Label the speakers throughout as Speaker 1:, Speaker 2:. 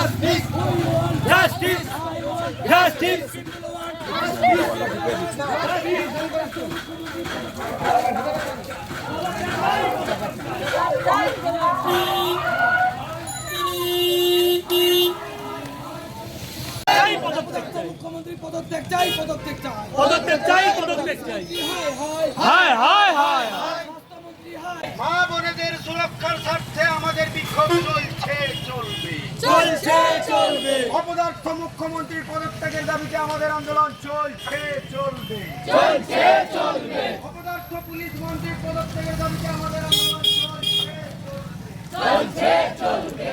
Speaker 1: Justice! Justice! Justice! মুখ্যমন্ত্রী পদত্যাগ চাই পদত্যাগ চাই
Speaker 2: পদত্যাগ চাই পদত্যাগ চাই
Speaker 1: হায় হায়
Speaker 2: হায়
Speaker 3: মা বোনেদের সুরক্ষার স্বার্থে আমাদের বিক্ষোভ চলছে চলবে। অপদার্থ মুখ্যমন্ত্রীর পদত্যাগের দাবিতে আমাদের আন্দোলন চলছে চলবে।
Speaker 2: চলছে চলবে।
Speaker 3: অপদার্থ পুলিশ মন্ত্রীর পদত্যাগের দাবিতে আমাদের আন্দোলন চলছে
Speaker 2: চলছে চলবে।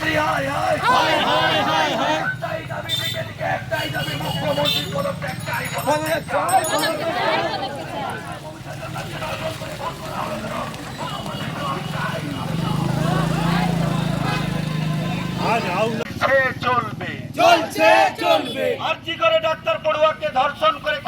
Speaker 3: হায় হায়
Speaker 2: হায়। হায় হায় হায়
Speaker 3: দাবি একটাই দাবি মুখ্যমন্ত্রীর পদত্যাগ চাই। চলছে চলবে।
Speaker 2: চলছে চলবে।
Speaker 3: আর্জি করে ডাক্তার পড়ুয়াকে ধর্ষণ করে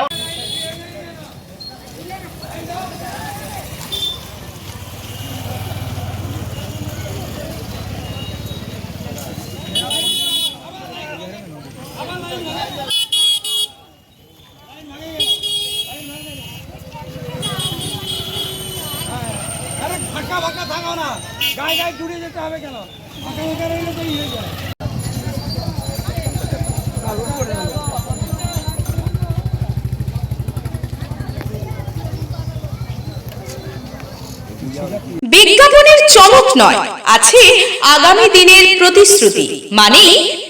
Speaker 1: আরে ফাঁকা ফাঁকা থাকো না। গায়ে গায়ে জুড়ে যেতে হবে কেন? ফাঁকা ফাঁকা রইলে তো ইয়ে যায়।
Speaker 4: বিজ্ঞাপনের চমক নয়, আছে আগামী দিনের প্রতিশ্রুতি মানে